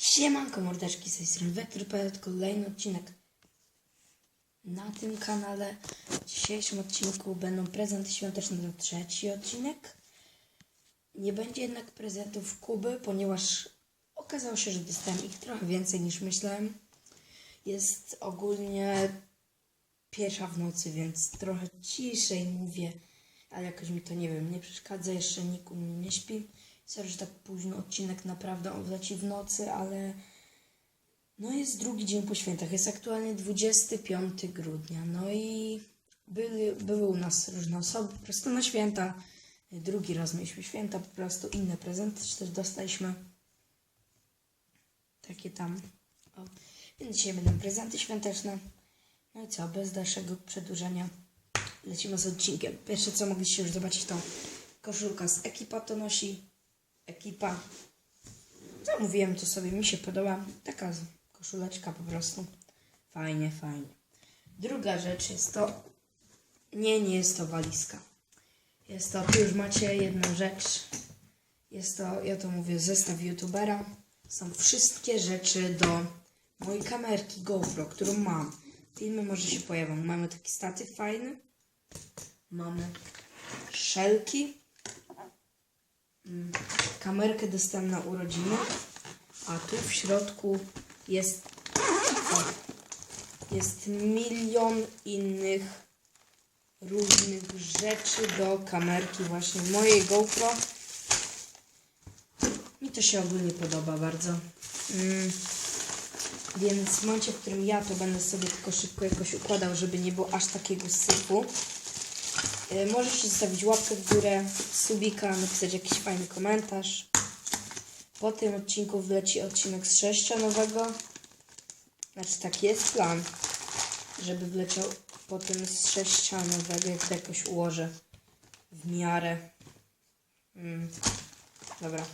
Siemanko mordeczki, z tej strony Vector.pl, kolejny odcinek na tym kanale. W dzisiejszym odcinku będą prezenty świąteczne, to trzeci odcinek. Nie będzie jednak prezentów Kuby, ponieważ okazało się, że dostałem ich trochę więcej niż myślałem. Jest ogólnie pierwsza w nocy, więc trochę ciszej mówię, ale jakoś mi to nie wiem, nie przeszkadza, jeszcze nikt u mnie nie śpi. Sorry, że tak późno odcinek naprawdę on leci w nocy, ale no jest drugi dzień po świętach, jest aktualnie 25 grudnia, no i były, były u nas różne osoby po prostu na święta. Drugi raz mieliśmy święta, po prostu inne prezenty też dostaliśmy. Takie tam. O. Więc dzisiaj będą prezenty świąteczne. No i co, bez dalszego przedłużenia lecimy z odcinkiem. Pierwsze co mogliście już zobaczyć to koszulka z ekipa to nosi. Ekipa. Zamówiłem to sobie, mi się podoba. Taka koszuleczka po prostu. Fajnie, fajnie. Druga rzecz jest to. Nie, nie jest to walizka. Jest to, tu już macie jedną rzecz. Jest to, ja to mówię, zestaw youtubera. Są wszystkie rzeczy do mojej kamerki GoPro, którą mam. Filmy może się pojawią. Mamy taki statyw fajny. Mamy szelki. Kamerkę dostałem na urodziny. A tu w środku jest jest milion innych różnych rzeczy do kamerki właśnie mojej GoPro. Mi to się ogólnie podoba bardzo. Mm. Więc w momencie, w którym ja to będę sobie tylko szybko jakoś układał, żeby nie było aż takiego syfu. Yy, możecie zostawić łapkę w górę, subika, napisać jakiś fajny komentarz. Po tym odcinku wleci odcinek z sześcia nowego. Znaczy tak jest plan, żeby wleciał po tym z sześcia nowego, jak to jakoś ułożę w miarę. Mm. Dobra.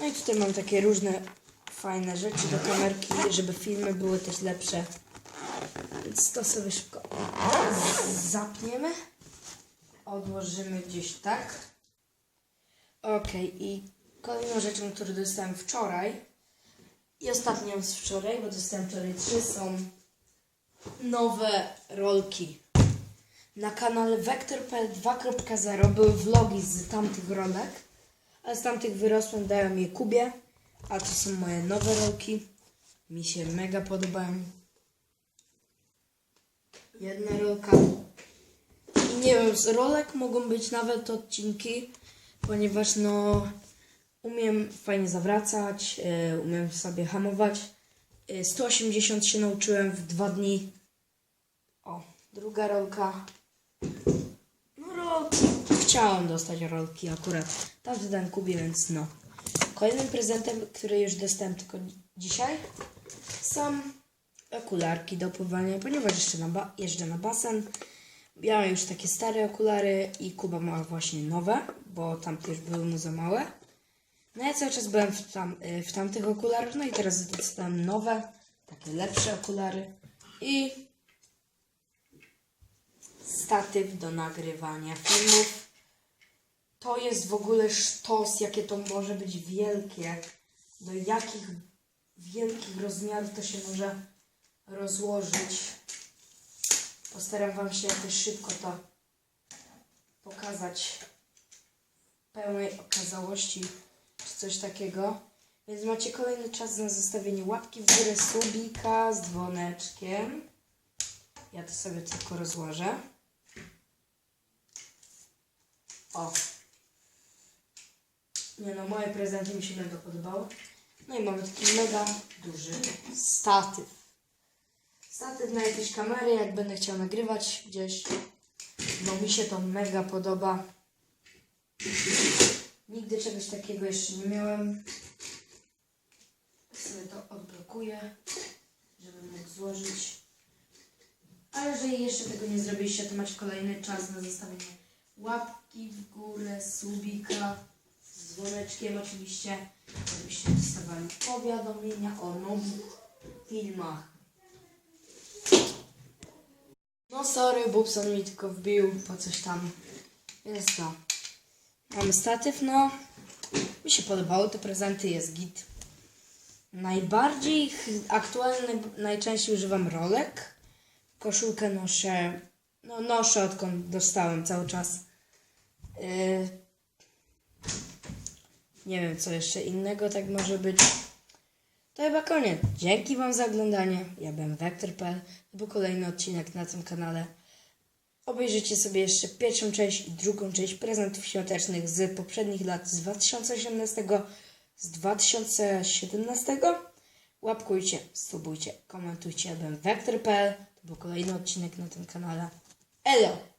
No i tutaj mam takie różne fajne rzeczy do kamerki, żeby filmy były też lepsze. Więc to sobie szybko zapniemy. Odłożymy gdzieś tak. Okej, i kolejną rzeczą, którą dostałem wczoraj i ostatnią z wczoraj, bo dostałem wczoraj trzy, są nowe rolki. Na kanale Vector.pl 2.0 były vlogi z tamtych rolek, ale z tamtych wyrosłem, dałem je Kubie, a to są moje nowe rolki. Mi się mega podobają. Jedna rolka. I nie wiem, z rolek mogą być nawet odcinki, ponieważ no umiem fajnie zawracać, e, umiem sobie hamować. E, 180 się nauczyłem w dwa dni. O, druga rolka. No rolki. Chciałam dostać rolki akurat. Tam dodałem Kubie, więc no. Kolejnym prezentem, który już dostałem tylko dzisiaj, są okularki do pływania, ponieważ jeszcze na jeżdżę na basen. Miałem już takie stare okulary i Kuba ma właśnie nowe, bo tamte już były mu za małe. No ja cały czas byłem w, tam, y, w tamtych okularach, no i teraz dostałem nowe, takie lepsze okulary i statyw do nagrywania filmów. To jest w ogóle sztos, jakie to może być wielkie. Do jakich wielkich rozmiarów to się może rozłożyć. Postaram Wam się jakoś szybko to pokazać pełnej okazałości, czy coś takiego. Więc macie kolejny czas na zostawienie łapki w górę, subika z dzwoneczkiem. Ja to sobie tylko rozłożę. O. Nie no, moje prezenty mi się mega podobały. No i mamy taki mega duży statyw. Statyw na jakieś kamery, jak będę chciał nagrywać gdzieś. No mi się to mega podoba. Nigdy czegoś takiego jeszcze nie miałem. Sobie to odblokuję, żeby mógł złożyć. A jeżeli jeszcze tego nie zrobiliście, to macie kolejny czas na zostawienie łapki w górę, subika, z dzwoneczkiem oczywiście, żebyście dostawali powiadomienia o nowych filmach. No sorry, Bubson mi tylko wbił po coś tam. Jest to. Mamy statyw, no. Mi się podobały te prezenty, jest git. Najbardziej aktualny, najczęściej używam rolek. Koszulkę noszę, no noszę odkąd dostałem cały czas. Yy, nie wiem, co jeszcze innego tak może być. To chyba koniec. Dzięki Wam za oglądanie. Ja byłem Wektor.pl. To był kolejny odcinek na tym kanale. Obejrzyjcie sobie jeszcze pierwszą część i drugą część prezentów świątecznych z poprzednich lat z 2018, z 2017. Łapkujcie, subujcie, komentujcie. Ja byłem Wektor.pl. To był kolejny odcinek na tym kanale. Elo!